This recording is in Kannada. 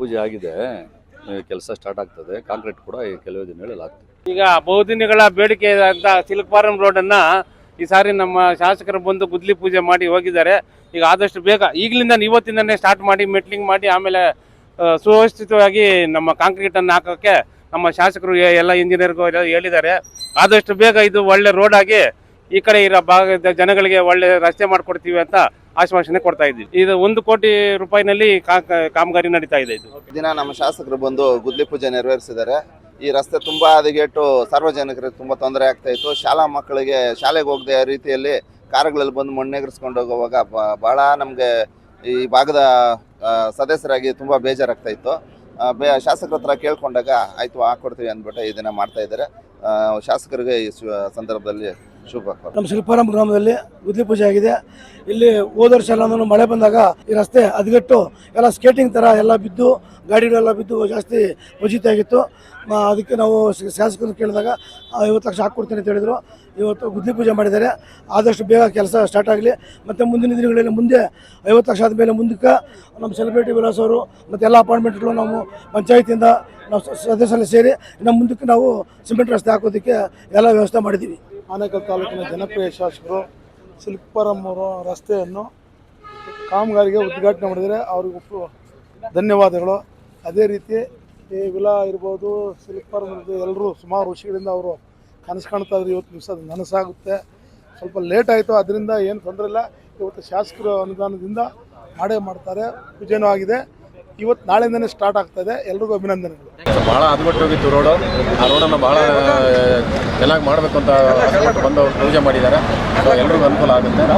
ಪೂಜೆ ಆಗಿದೆ. ಕೆಲಸ ಸ್ಟಾರ್ಟ್ ಆಗ್ತದೆ. ಕಾಂಕ್ರೀಟ್ ಕೂಡ ಈ ಕೆಲವೇ ದಿನಗಳಲ್ಲಿ ಆಗ್ತದೆ. ಈಗ ಬಹುದಿನಗಳ ಬೇಡಿಕೆ ಅಂತ ಸಿಲ್ಕ್ ಫಾರಂ ರೋಡ್ ಅನ್ನ ಈ ಸಾರಿ ನಮ್ಮ ಶಾಸಕರು ಬಂದು ಗುದ್ಲಿ ಪೂಜೆ ಮಾಡಿ ಹೋಗಿದ್ದಾರೆ. ಈಗ ಆದಷ್ಟು ಬೇಗ ಈಗಲಿಂದ ಇವತ್ತಿಂದನೇ ಸ್ಟಾರ್ಟ್ ಮಾಡಿ, ಮೆಟ್ಲಿಂಗ್ ಮಾಡಿ, ಆಮೇಲೆ ಸುವ್ಯವಸ್ಥಿತವಾಗಿ ನಮ್ಮ ಕಾಂಕ್ರೀಟ್ ಅನ್ನು ಹಾಕೋಕ್ಕೆ ನಮ್ಮ ಶಾಸಕರು, ಎಲ್ಲ ಇಂಜಿನಿಯರ್ಗೂ ಹೇಳಿದ್ದಾರೆ. ಆದಷ್ಟು ಬೇಗ ಇದು ಒಳ್ಳೆ ರೋಡ್ ಆಗಿ ಈ ಕಡೆ ಇರೋ ಭಾಗದ ಜನಗಳಿಗೆ ಒಳ್ಳೆ ರಸ್ತೆ ಮಾಡಿಕೊಡ್ತೀವಿ ಅಂತ ಆಶ್ವಾಸನೆ ಕೊಡ್ತಾ ಇದ್ದೀವಿ. ಇದು ಒಂದು ಕೋಟಿ ರೂಪಾಯಿನಲ್ಲಿ ಕಾಮಗಾರಿ ನಡೀತಾ ಇದೆ ಇದು. ದಿನ ನಮ್ಮ ಶಾಸಕರು ಬಂದು ಗುದ್ಲಿ ಪೂಜೆ ನೆರವೇರಿಸಿದ್ದಾರೆ. ಈ ರಸ್ತೆ ತುಂಬಾ ಹದಗೆಟ್ಟು ಸಾರ್ವಜನಿಕರಿಗೆ ತುಂಬಾ ತೊಂದರೆ ಆಗ್ತಾ ಇತ್ತು. ಶಾಲಾ ಮಕ್ಕಳಿಗೆ ಶಾಲೆಗೆ ಹೋಗದೆ ರೀತಿಯಲ್ಲಿ ಕಾರುಗಳಲ್ಲಿ ಬಂದು ಮಣ್ಣೆಗರಿಸ್ಕೊಂಡು ಹೋಗುವಾಗ ಬಹಳ ನಮಗೆ ಈ ಭಾಗದ ಸದಸ್ಯರಾಗಿ ತುಂಬಾ ಬೇಜಾರಾಗ್ತಾ ಇತ್ತು. ಶಾಸಕರ ಹತ್ರ ಕೇಳ್ಕೊಂಡಾಗ, ಆಯ್ತು ಹಾಕೊಡ್ತೀವಿ ಅಂದ್ಬಿಟ್ಟು ಈ ದಿನ ಮಾಡ್ತಾ ಇದ್ದಾರೆ. ಶಾಸಕರಿಗೆ ಈ ಸಂದರ್ಭದಲ್ಲಿ ಶುಭ ನಮ್ಮ ಶಿಲ್ಪಾರಾಮ ಗ್ರಾಮದಲ್ಲಿ ಗುದ್ಲಿ ಪೂಜೆ ಆಗಿದೆ. ಇಲ್ಲಿ ಹೋದ ವರ್ಷ ಎಲ್ಲ ಮಳೆ ಬಂದಾಗ ಈ ರಸ್ತೆ ಹದಗೆಟ್ಟು ಎಲ್ಲ ಸ್ಕೇಟಿಂಗ್ ಥರ ಎಲ್ಲ ಬಿದ್ದು ಗಾಡಿಗಳೆಲ್ಲ ಬಿದ್ದು ಜಾಸ್ತಿ ಪೂಜಿತ ಆಗಿತ್ತು. ಅದಕ್ಕೆ ನಾವು ಶಾಸಕರು ಕೇಳಿದಾಗ ಐವತ್ತು ಲಕ್ಷ ಹಾಕ್ಕೊಡ್ತೀನಿ ಅಂತ ಹೇಳಿದರು. ಇವತ್ತು ಗುದ್ಲಿ ಪೂಜೆ ಮಾಡಿದ್ದಾರೆ. ಆದಷ್ಟು ಬೇಗ ಕೆಲಸ ಸ್ಟಾರ್ಟ್ ಆಗಲಿ. ಮತ್ತು ಮುಂದಿನ ದಿನಗಳಲ್ಲಿ ಮುಂದೆ ಐವತ್ತು ಲಕ್ಷ ಆದಮೇಲೆ ಮುಂದಕ್ಕೆ ನಮ್ಮ ಸೆಲೆಬ್ರಿಟಿ ವಿಲಾಸ್ ಅವರು ಮತ್ತು ಎಲ್ಲ ಅಪಾಯಿಂಟ್ಮೆಂಟ್ಗಳು ನಾವು ಪಂಚಾಯತಿಯಿಂದ ನಾವು ಸದಸ್ಯರಲ್ಲಿ ಸೇರಿ ಇನ್ನು ಮುಂದಕ್ಕೆ ನಾವು ಸಿಮೆಂಟ್ ರಸ್ತೆ ಹಾಕೋದಕ್ಕೆ ಎಲ್ಲ ವ್ಯವಸ್ಥೆ ಮಾಡಿದ್ದೀವಿ. ಆನೇಕಲ್ ತಾಲೂಕಿನ ಜನಪ್ರಿಯ ಶಾಸಕರು ಸಿಲ್ಕ್ಪರಂ ರಸ್ತೆಯನ್ನು ಕಾಮಗಾರಿಗೆ ಉದ್ಘಾಟನೆ ಮಾಡಿದರೆ ಅವ್ರಿಗೆ ಧನ್ಯವಾದಗಳು. ಅದೇ ರೀತಿ ಈ ವಿಲ ಇರ್ಬೋದು ಸಿಲ್ಕ್ಪರಂ ಎಲ್ಲರೂ ಸುಮಾರು ವರ್ಷಗಳಿಂದ ಅವರು ಕನಸು ಕಾಣ್ತಾ ಇದ್ರು. ಇವತ್ತು ದಿವಸ ಅದು ನನಸಾಗುತ್ತೆ. ಸ್ವಲ್ಪ ಲೇಟ್ ಆಯಿತು ಅದರಿಂದ ಏನು ತೊಂದರೆ ಇಲ್ಲ. ಇವತ್ತು ಶಾಸಕರ ಅನುದಾನದಿಂದ ಮಾಡೇ ಮಾಡ್ತಾರೆ. ಪೂಜೆನೂ ಆಗಿದೆ. ಇವತ್ತು ನಾಳೆಯಿಂದನೇ ಸ್ಟಾರ್ಟ್ ಆಗ್ತಾ ಇದೆ. ಎಲ್ರಿಗೂ ಅಭಿನಂದನೆಗಳು. ಭಾಳ ಹೋಗಿತ್ತು ರೋಡ್. ಆ ರೋಡನ್ನು ಬಹಳ ಚೆನ್ನಾಗಿ ಮಾಡಬೇಕು ಅಂತ ಬಂದು ಪೂಜೆ ಮಾಡಿದ್ದಾರೆ. ಸೊ ಎಲ್ರಿಗೂ ಅನುಕೂಲ ಆಗುತ್ತೆ.